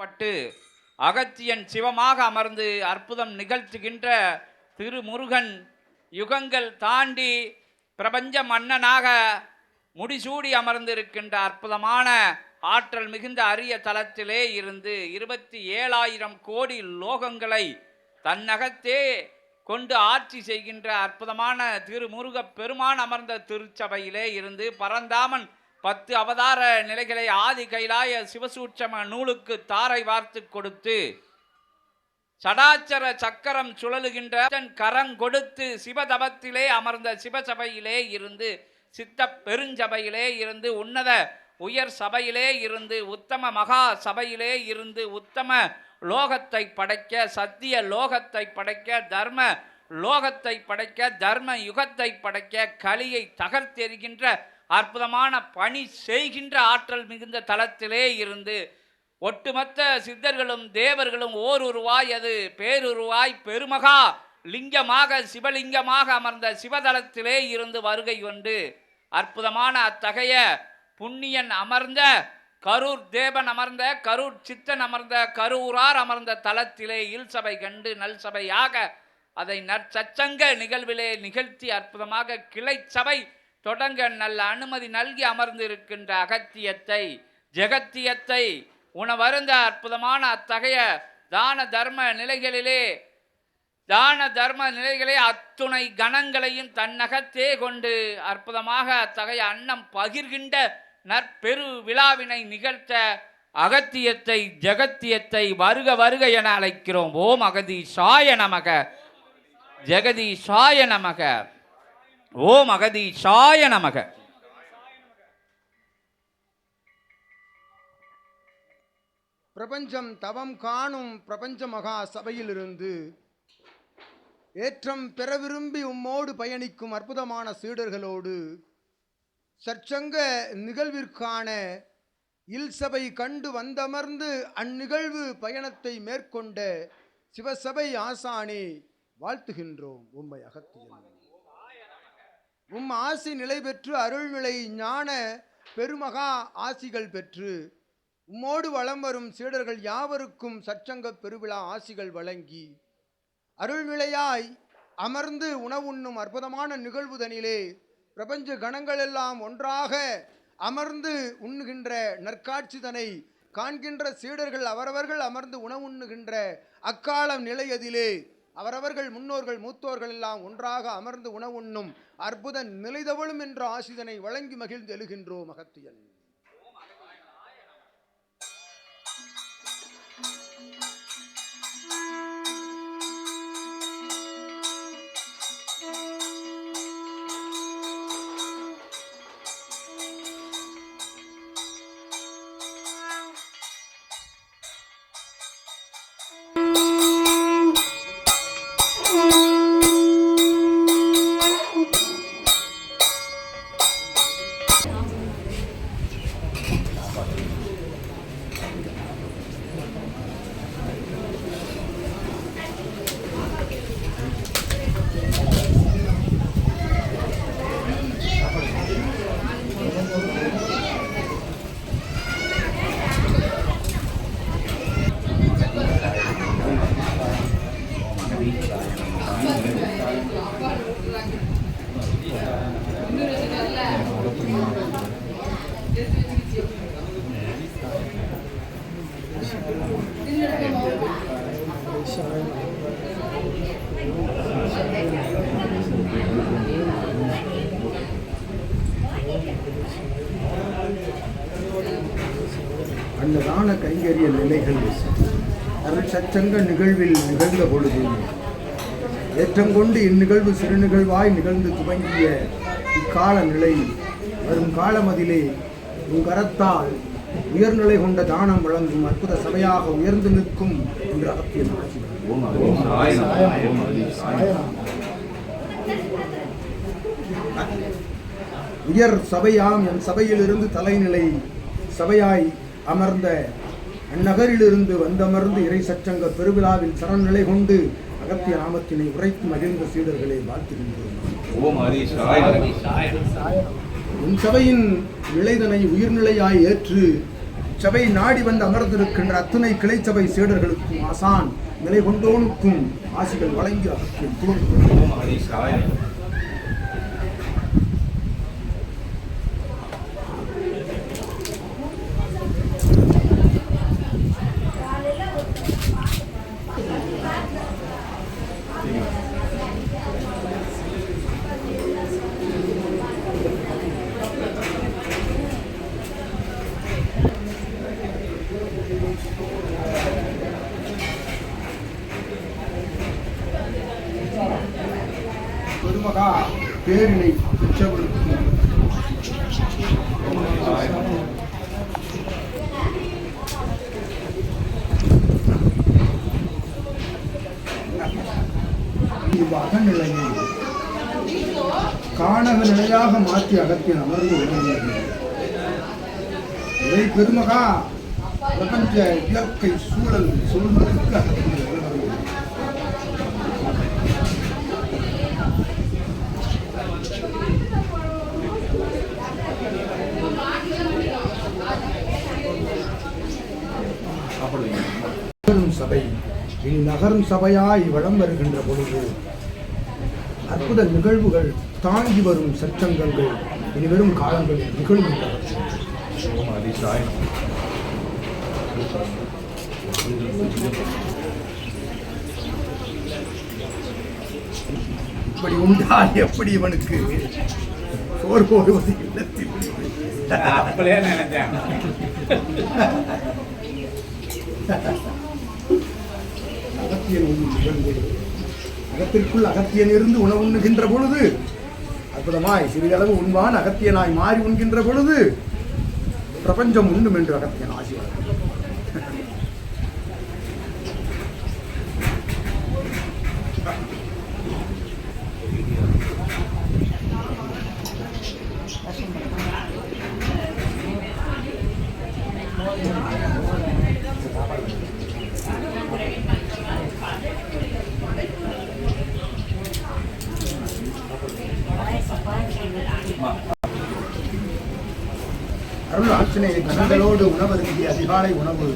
பட்டு அகத்தியன் சிவமாக அமர்ந்து அற்புதம் நிகழ்த்துகின்ற திருமுருகன் யுகங்கள் தாண்டி பிரபஞ்ச மன்னனாக முடிசூடி அமர்ந்திருக்கின்ற அற்புதமான ஆற்றல் மிகுந்த அரிய தலத்திலே இருந்து இருபத்தி ஏழாயிரம் கோடி லோகங்களை தன்னகத்தே கொண்டு ஆட்சி செய்கின்ற அற்புதமான திருமுருகப் பெருமான் அமர்ந்த திருச்சபையிலே இருந்து பரந்தாமன் பத்து அவதார நிலைகளை ஆதி கைலாய சிவசூட்சம நூலுக்கு தாரை வார்த்து கொடுத்து சடாச்சர சக்கரம் சுழலுகின்ற தன் கரம் கொடுத்து சிவதபத்திலே அமர்ந்த சிவசபையிலே இருந்து சித்த பெருஞ்சபையிலே இருந்து உன்னத உயர் சபையிலே இருந்து உத்தம மகா சபையிலே இருந்து உத்தம லோகத்தை படைக்க சத்திய லோகத்தை படைக்க தர்ம லோகத்தை படைக்க தர்ம யுகத்தை படைக்க கலியை தகர்த்தெறிகின்ற அற்புதமான பணி செய்கின்ற ஆற்றல் மிகுந்த தலத்திலே இருந்து ஒட்டுமொத்த சித்தர்களும் தேவர்களும் ஓர் உருவாய் அது பேருருவாய் பெருமகா லிங்கமாக சிவலிங்கமாக அமர்ந்த சிவதலத்திலே இருந்து வருகை கொண்டு அற்புதமான அத்தகைய புண்ணியன் அமர்ந்த கரூர் தேவன் அமர்ந்த கரூர் சித்தன் அமர்ந்த கரூரார் அமர்ந்த தலத்திலே இல்சபை கண்டு நல்சபையாக அதை நற்சச்சங்க நிகழ்விலே நிகழ்த்தி அற்புதமாக கிளை சபை தொடங்க நல்ல அனுமதி நல்கி அமர்ந்திருக்கின்ற அகத்தியத்தை ஜெகத்தியத்தை உணவருந்த அற்புதமான அத்தகைய தான தர்ம நிலைகளிலே தான தர்ம நிலைகளே அத்துணை கணங்களையும் தன்னகத்தே கொண்டு அற்புதமாக அத்தகைய அன்னம் பகிர்கின்ற நற்பெரு விழாவினை நிகழ்த்த அகத்தியத்தை ஜெகத்தியத்தை வருக வருக என அழைக்கிறோம். ஓம் அகதி சாய நமக. ஜெகதி சாய நமக. ஓம் அகதீஷாய நமக. பிரபஞ்சம் தவம் காணும் பிரபஞ்ச மகா சபையிலிருந்து ஏற்றம் பெற விரும்பி உம்மோடு பயணிக்கும் அற்புதமான சீடர்களோடு சற்சங்க நிகழ்விற்கான இல்சபை கண்டு வந்தமர்ந்து அந்நிகழ்வு பயணத்தை மேற்கொண்ட சிவசபை ஆசானே வாழ்த்துகின்றோம் உண்மை அகத்தியன் உம் ஆசி நிலை பெற்று அருள்நிலை ஞான பெருமகா ஆசிகள் பெற்று உம்மோடு வலம் வரும் சீடர்கள் யாவருக்கும் சற்சங்க பெருவிழா ஆசிகள் வழங்கி அருள்நிலையாய் அமர்ந்து உணவுண்ணும் அற்புதமான நிகழ்வுதனிலே பிரபஞ்ச கணங்களெல்லாம் ஒன்றாக அமர்ந்து உண்ணுகின்ற நற்காட்சிதனை காண்கின்ற சீடர்கள் அவரவர்கள் அமர்ந்து உணவுண்ணுகின்ற அக்காலம் நிலையதிலே அவரவர்கள் முன்னோர்கள் மூத்தோர்கள் எல்லாம் ஒன்றாக அமர்ந்து உணவுண்ணும் அற்புத நிலைதவளும் என்ற ஆசிதனை வழங்கி மகிழ்ந்து எழுகின்றோம் அந்த அன்னதான கைங்கரிய நிலைகள் அருள் சச்சங்க நிகழ்வில் நிகழ்ந்த பொழுது ஏற்றம் கொண்டு இந்நிகழ்வு சிறுநிகழ்வாய் நிகழ்ந்து துவங்கிய இக்கால நிலை வரும் காலமதிலே உன் கரத்தால் உயர்நிலை கொண்ட தானம் வழங்கும் அற்புத சபையாக உயர்ந்து நிற்கும் என்று அகத்தியன் உயர் சபையாம் என் சபையிலிருந்து தலைநிலை சபையாய் அமர்ந்த அந்நகரிலிருந்து வந்தமர்ந்து இறை சச்சங்க பெருவிழாவில் சரநிலை கொண்டு அகத்திய நாமத்தினை உரைத்து மகிழ்ந்த சீடர்களை வாழ்த்துகின்றோம். உன் சபையின் நிலைதனை உயிர்நிலையாய் ஏற்று சபை நாடி வந்து அமர்ந்திருக்கின்ற அத்துணை கிளைச்சபை சீடர்களுக்கும் ஆசான் நிலை கொண்டோனுக்கும் ஆசிகள் வழங்கி அகத்தியன் பெருமகா பேரினை பெற்றவர்களுக்கும் அகநிலையை காணக நிலையாக மாற்றி அகற்றின் அமர்ந்து விளங்குகிறது இதை பெருமகா பிரபஞ்ச இயற்கை சூழல் சொல்வதற்கு அகற்றுகிறது விளங்குகிறது நகரும் சபை. இனி சபையாய் வளம் வருகின்ற பொழுது அற்புத நிகழ்வுகள் தாங்கி வரும் சச்சங்கங்கள் இனிவரும் காலங்களில் நிகழ்கின்றன இப்படி உண்டால் எப்படி இவனுக்கு? சோர் போடுவது இல்லத்தில். அப்படியே நினைச்சேன். அகத்தியன் உண்ணும் அகத்திற்குள் அகத்தியன் இருந்து உணவு உண்ணுகின்ற பொழுது அற்புதமாய் சிறிதளவு உண்பான் அகத்தியனாய் மாறி உண்கின்ற பொழுது பிரபஞ்சம் உண்ணும் என்று அகத்தியன் ஆசி வழங்கும். அருள் ஆற்றினை கண்களோடு உணவருந்திய அதிகாலை உணவு.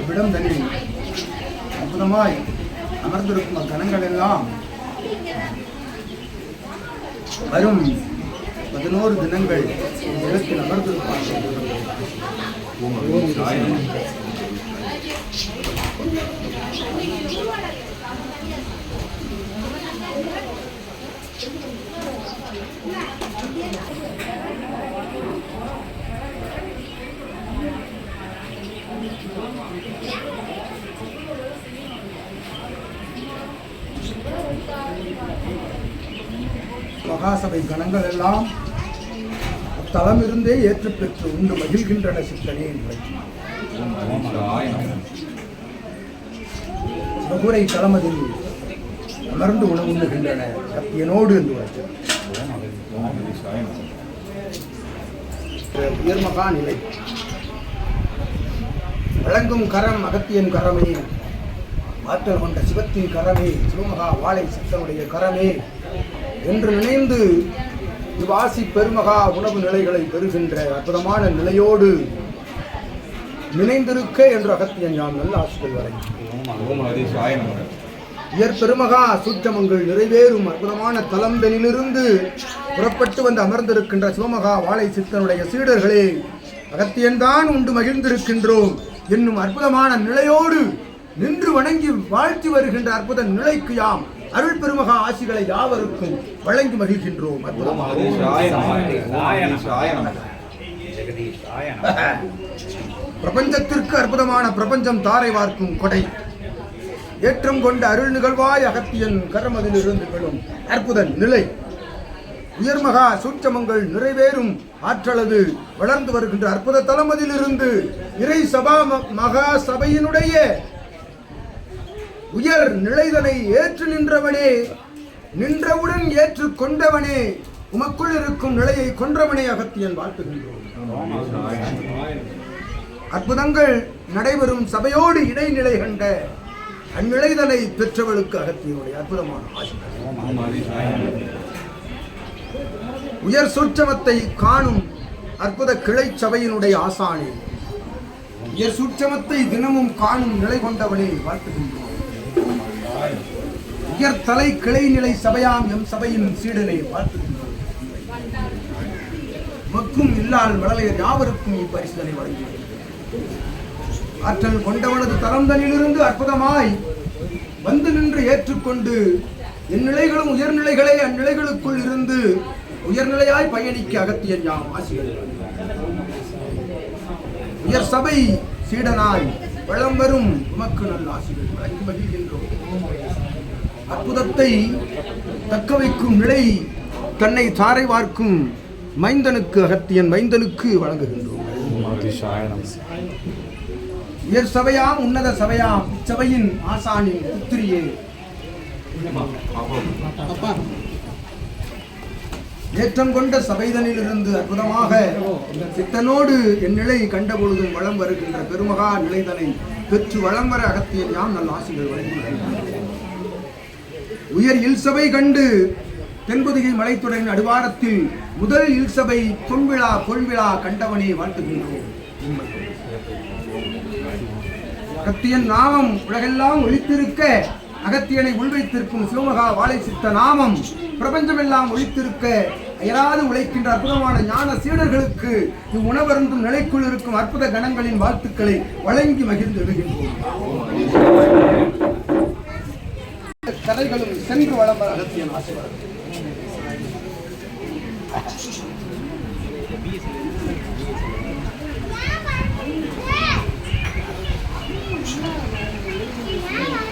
இவ்விடம் தன்னில் அற்புதமாய் அமர்ந்திருக்கும் அக்கணங்கள் எல்லாம் வரும் பதினோரு தினங்கள் இடத்தில் அமர்ந்திருப்பார்கள். மகாசபை கணங்கள் எல்லாம் அத்தலமிருந்தே ஏற்றுப்பெற்று உண்டு மகிழ்கின்றன சித்தனே. என்பதை மகுரை தளமதில் அமர்ந்து உணவுண்டுகின்றன கத்தியனோடு என்று உயர்மகா நிலை. வழங்கும் கரம் அகத்தியன் கரமே. ஆற்றல் கொண்ட சிவத்தின் கரமே சிவமகா வாழை சித்தனுடைய கரமே என்று நினைந்து இவ்வாசி பெருமகா உணவு நிலைகளை பெறுகின்ற அற்புதமான நிலையோடு நினைந்திருக்க என்று அகத்தியன் யாம் நல்ல ஆசிரியர் வரை. இயற் பெருமகா நிறைவேறும் அற்புதமான தலம்பெனிலிருந்து புறப்பட்டு வந்து அமர்ந்திருக்கின்ற சிவமகா வாழை சித்தனுடைய சீடர்களே அகத்தியன்தான் உண்டு மகிழ்ந்திருக்கின்றோம் என்னும் அற்புதமான நிலையோடு நின்று வணங்கி வாழ்த்தி வருகின்ற அற்புத நிலைக்கு யாம். அருள் பெருமகா ஆசிகளை யாவருக்கும் வழங்கி மகிழ்கின்றோம். பிரபஞ்சத்திற்கு அற்புதமான பிரபஞ்சம் தாரை வார்க்கும் கொடை. ஏற்றம் கொண்ட அருள் நிகழ்வாய் அகத்தியன் கரமதிலிருந்து விழும் அற்புத நிலை. உயர்மகா சூட்சமங்கள் நிறைவேறும் ஆற்றலது வளர்ந்து வருகின்ற அற்புத தலமதிலிருந்து இறை சபா ம- மகா சபையினுடைய உயர் நிலைதனை ஏற்று நின்றவனே நின்றவுடன் ஏற்று கொண்டவனே உமக்குள் இருக்கும் நிலையை கொன்றவனே அகத்தியன் வாழ்த்துகின்றோம். அற்புதங்கள் நடைபெறும் சபையோடு இடைநிலை கண்ட அந்நிலைதனை பெற்றவளுக்கு அகத்தியனுடைய அற்புதமான ஆசிரியர் உயர் சூட்சமத்தை காணும் அற்புத கிளை சபையினுடைய ஆசானே உயர் சூட்சமத்தை தினமும் காணும் நிலை கொண்டவனே வாழ்த்துகின்றோம். உயர் தலை கிளை சபையாம் எம் சபையின் சீடனை வாழ்த்துகின்றோம். மக்கும் இல்லால் மழலையர் யாவருக்கும் இப்பரிசுதனை வழங்கினார் ஆற்றல் கொண்டவனது தரந்தனிலிருந்து அற்புதமாய் வந்து நின்று ஏற்றுக்கொண்டு இந்நிலைகளும் உயர்நிலைகளை உயர்நிலைகளே அந்நிலைகளுக்குள் இருந்து உயர்நிலையாய் பயணிக்க அகத்தியன் யாம் ஆசிரியர். உயர் சபை சீடனாய் வளம் வரும் உமக்கு நல்ல ஆசிரியர். வழங்கி மகிழ்கின்றோம். அற்புதத்தை தக்க வைக்கும் நிலை தன்னை தாரை வார்க்கும் மைந்தனுக்கு அகத்தியன் மைந்தனுக்கு வழங்குகின்றோம். உயர் சபையாம் உன்னத சபையாம் இச்சபையின் ஆசானின் புத்திரியே. ஏற்றம் கொண்ட சபைதனிலிருந்து அற்புதமாக சித்தனோடு என் நிலை கண்டபொழுதும் வளம் வருகின்ற பெருமகா நிலைதனை பெற்று வளம் வர அகத்தியன் யாம் நல்ல ஆசிரியர் வழங்குகின்றனர் உயர் இல்சபை கண்டு தென்பொதிகை மலைத்துறையின் அடிவாரத்தில் முதல் இல்சபை பொன்விழா பொன்விழா கண்டவனே வாழ்த்துகின்றோம். அகத்தியன் நாமம் உலகெல்லாம் ஒழித்திருக்க அகத்தியனை உள்வைத்திருக்கும் சிவமகா வாழை சித்த நாமம் பிரபஞ்சமெல்லாம் ஒழித்திருக்க அயராது உழைக்கின்ற அற்புதமான ஞான சீடர்களுக்கு இவ்வுணவருந்தும் நிலைக்குள் இருக்கும் அற்புத கணங்களின் வாழ்த்துக்களை வழங்கி மகிழ்ந்து எழுகின்றோம் கதைகளும் சென்று வளம் அகத்தியன் ஆசிரியர் Yeah.